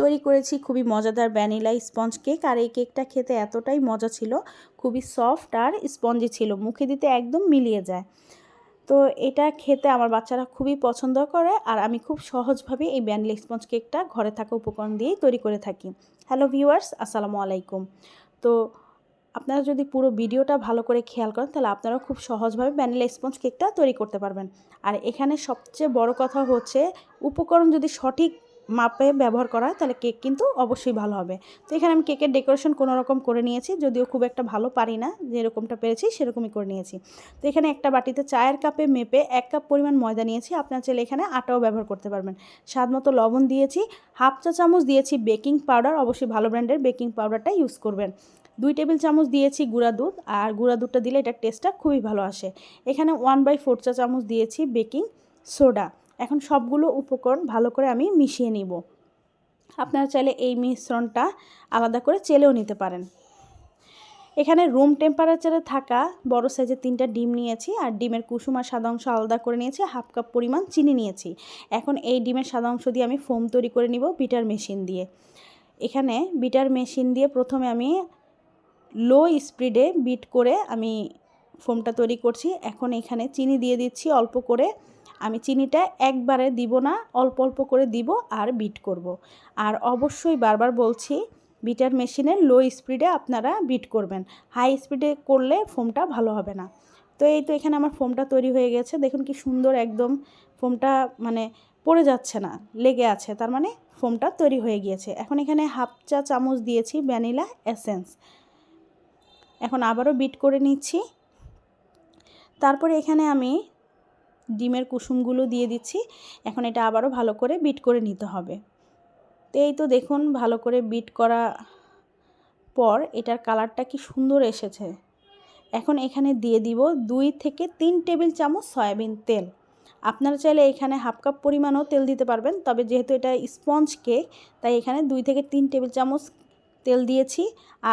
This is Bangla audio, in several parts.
তৈরি করেছি খুবই মজাদার ভ্যানিলা স্পঞ্জ কেক, আর এই কেকটা খেতে এতটাই মজা ছিল, খুবই সফট আর স্পঞ্জি ছিল, মুখে দিতে একদম মিলিয়ে যায়। তো এটা খেতে আমার বাচ্চারা খুবই পছন্দ করে, আর আমি খুব সহজভাবে এই ভ্যানিলা স্পঞ্জ কেকটা ঘরে থাকা উপকরণ দিয়েই তৈরি করে থাকি। হ্যালো ভিউয়ার্স, আসসালামু আলাইকুম। তো আপনারা যদি পুরো ভিডিওটা ভালো করে খেয়াল করেন, তাহলে আপনারা খুব সহজভাবে ভ্যানিলা স্পঞ্জ কেকটা তৈরি করতে পারবেন। আর এখানে সবচেয়ে বড় কথা হচ্ছে, উপকরণ যদি সঠিক মাপে ব্যবহার করা হয়, তাহলে কেক কিন্তু অবশ্যই ভালো হবে। তো এখানে আমি কেকের ডেকোরেশন কোনো রকম করে নিয়েছি, যদিও খুব একটা ভালো পারি না, যেরকমটা পেরেছি সেরকমই করে নিয়েছি। তো এখানে একটা বাটিতে চায়ের কাপে মেপে এক কাপ পরিমাণ ময়দা নিয়েছি, আপনার চাইলে এখানে আটাও ব্যবহার করতে পারবেন। স্বাদ মতো লবণ দিয়েছি, হাফ চা চামচ দিয়েছি বেকিং পাউডার, অবশ্যই ভালো ব্র্যান্ডের বেকিং পাউডারটা ইউজ করবেন। দুই টেবিল চামচ দিয়েছি গুঁড়া দুধ, আর গুঁড়া দুধটা দিলে এটার টেস্টটা খুবই ভালো আসে। এখানে ওয়ান বাই ফোর চা চামচ দিয়েছি বেকিং সোডা। এখন সবগুলো উপকরণ ভালো করে আমি মিশিয়ে নিব। আপনারা চাইলে এই মিশ্রণটা আলাদা করে চেলেও নিতে পারেন। এখানে রুম টেম্পারেচারে থাকা বড় সাইজের তিনটা ডিম নিয়েছি আর ডিমের কুসুম আর সাদা অংশ আলাদা করে নিয়েছি হাফ কাপ পরিমাণ চিনি নিয়েছি। এখন এই ডিমের সাদা অংশ দিয়ে আমি ফোম তৈরি করে নিব বিটার মেশিন দিয়ে। এখানে বিটার মেশিন দিয়ে প্রথমে আমি লো স্পিডে বিট করে আমি ফোমটা তৈরি করছি। এখন এখানে চিনি দিয়ে দিচ্ছি অল্প করে। আমি চিনিটা একবারে দিব না, অল্প অল্প করে দিব আর বিট করব। আর অবশ্যই বারবার বলছি বিটার মেশিনে লো স্পিডে আপনারা বিট করবেন। হাই স্পিডে করলে ফোমটা ভালো হবে না। তো এই তো এখানে আমার ফোমটা তৈরি হয়ে গেছে। দেখুন কি সুন্দর একদম ফোমটা মানে পড়ে যাচ্ছে না, লেগে আছে। তার মানে ফোমটা তৈরি হয়ে গিয়েছে। এখন এখানে হাফ চা চামচ দিয়েছি ভ্যানিলা এসেন্স এখন আবারও বিট করে নিচ্ছি। তারপরে এখানে আমি ডিমের কুসুমগুলো দিয়ে দিচ্ছি। এখন এটা আবারও ভালো করে বিট করে নিতে হবে। তো এই তো দেখুন, ভালো করে বিট করা পর এটার কালারটা কি সুন্দর এসেছে। এখন এখানে দিয়ে দিব দুই থেকে তিন টেবিল চামচ সয়াবিন তেল। আপনারা চাইলে এখানে হাফ কাপ পরিমাণও তেল দিতে পারবেন, তবে যেহেতু এটা স্পঞ্জ কেক, তাই এখানে দুই থেকে তিন টেবিল চামচ তেল দিয়েছি,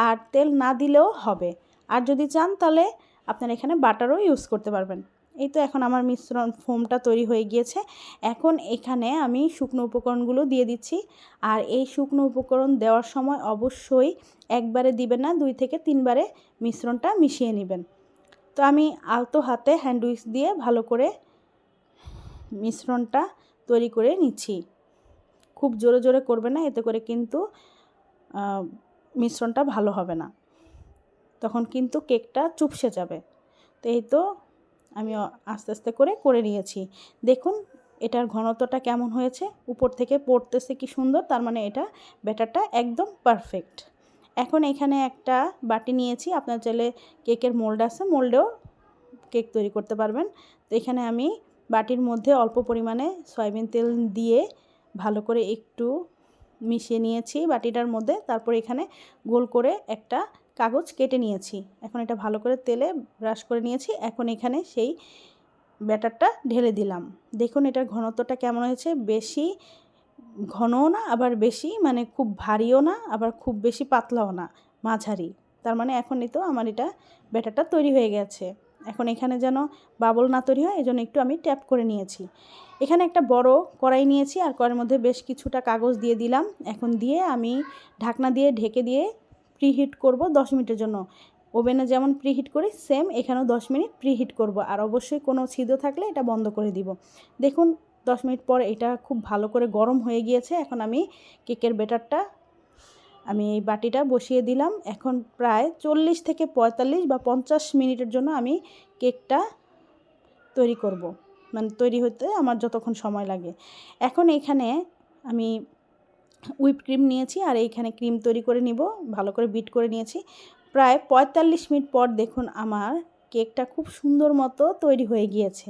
আর তেল না দিলেও হবে। আর যদি চান তাহলে আপনারা এখানে বাটারও ইউজ করতে পারবেন। এই তো এখন আমার মিশ্রণ ফোমটা তৈরি হয়ে গিয়েছে। এখন এখানে আমি শুকনো উপকরণগুলো দিয়ে দিচ্ছি। আর এই শুকনো উপকরণ দেওয়ার সময় অবশ্যই একবারে দিবেন না, দুই থেকে তিনবারে মিশ্রণটা মিশিয়ে নেবেন। তো আমি আলতো হাতে হ্যান্ড উইক্স দিয়ে ভালো করে মিশ্রণটা তৈরি করে নিচ্ছি। খুব জোরে জোরে করবে না, এতে করে কিন্তু মিশ্রণটা ভালো হবে না। তখন কিন্তু কেকটা চুপসে যাবে। তো এই তো আমি আস্তে আস্তে করে করে নিয়েছি। দেখুন, এটার ঘনত্বটা কেমন হয়েছে? উপর থেকে পড়তেছে কি সুন্দর, তার মানে এটা ব্যাটারটা একদম পারফেক্ট এখন এখানে একটা বাটি নিয়েছি, আপনার চাইলে কেকের মোল্ড আছে মোল্ডেও কেক তৈরি করতে পারবেন। তো এখানে আমি বাটির মধ্যে অল্প পরিমাণে সয়াবিন তেল দিয়ে ভালো করে একটু মিশিয়ে নিয়েছি বাটিটার মধ্যে। তারপর এখানে গোল করে একটা কাগজ কেটে নিয়েছি। এখন এটা ভালো করে তেলে ব্রাশ করে নিয়েছি। এখন এখানে সেই ব্যাটারটা ঢেলে দিলাম। দেখুন এটার ঘনত্বটা কেমন হয়েছে। বেশি ঘনও না, আবার বেশি মানে খুব ভারীও না, আবার খুব বেশি পাতলাও না, মাঝারি। তার মানে এখনই তো আমার এটা ব্যাটারটা তৈরি হয়ে গেছে। এখন এখানে যেন বাবল না তৈরি হয়, এজন্য একটু আমি ট্যাপ করে নিয়েছি। এখানে একটা বড় কড়াই নিয়েছি, আর কড়াইয়ের মধ্যে বেশ কিছুটা কাগজ দিয়ে দিলাম। এখন দিয়ে আমি ঢাকনা দিয়ে ঢেকে দিয়ে প্রিহিট করব দশ মিনিটের জন্য। ওভেনে যেমন প্রিহিট করি সেম এখানেও দশ মিনিট প্রিহিট করব। আর অবশ্যই কোনো ছিদ্র থাকলে এটা বন্ধ করে দিব। দেখুন, দশ মিনিট পর এটা খুব ভালো করে গরম হয়ে গিয়েছে। এখন আমি কেকের বেটারটা আমি এই বাটিটা বসিয়ে দিলাম। এখন প্রায় চল্লিশ থেকে পঁয়তাল্লিশ বা পঞ্চাশ মিনিটের জন্য আমি কেকটা তৈরি করব। মানে তৈরি হতে আমার যতক্ষণ সময় লাগে। এখন এখানে আমি হুইপ ক্রিম নিয়েছি আর এইখানে ক্রিম তৈরি করে নিব, ভালো করে বিট করে নিয়েছি। প্রায় পঁয়তাল্লিশ মিনিট পর দেখুন আমার কেকটা খুব সুন্দর মতো তৈরি হয়ে গিয়েছে।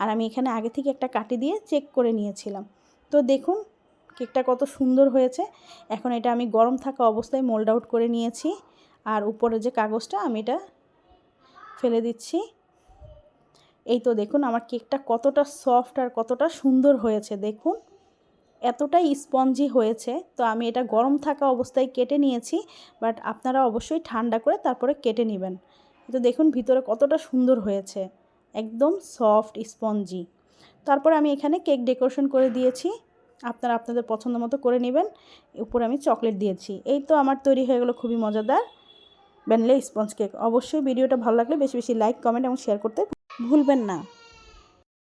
আর আমি এখানে আগে থেকে একটা কাটি দিয়ে চেক করে নিয়েছিলাম। তো দেখুন কেকটা কত সুন্দর হয়েছে। এখন এটা আমি গরম থাকা অবস্থায় মোল্ড আউট করে নিয়েছি। আর উপরে যে কাগজটা আমি এটা ফেলে দিচ্ছি। এই তো দেখুন আমার কেকটা কতটা সফট আর কতটা সুন্দর হয়েছে, দেখুন। এতটাই স্পঞ্জি হয়েছে, তো আমি এটা গরম থাকা অবস্থায় কেটে নিয়েছি বাট আপনারা অবশ্যই ঠান্ডা করে তারপরে কেটে নেবেন। তো দেখুন ভিতরে কতটা সুন্দর হয়েছে, একদম সফট স্পঞ্জি। তারপর আমি এখানে কেক ডেকোরেশন করে দিয়েছি, আপনারা আপনাদের পছন্দ মতো করে নেবেন, উপরে আমি চকলেট দিয়েছি। এই তো আমার তৈরি হয়ে গেলো খুবই মজাদার ব্যানলে স্পঞ্জ কেক। অবশ্যই ভিডিওটা ভালো লাগলে বেশি বেশি লাইক, কমেন্ট এবং শেয়ার করতে ভুলবেন না।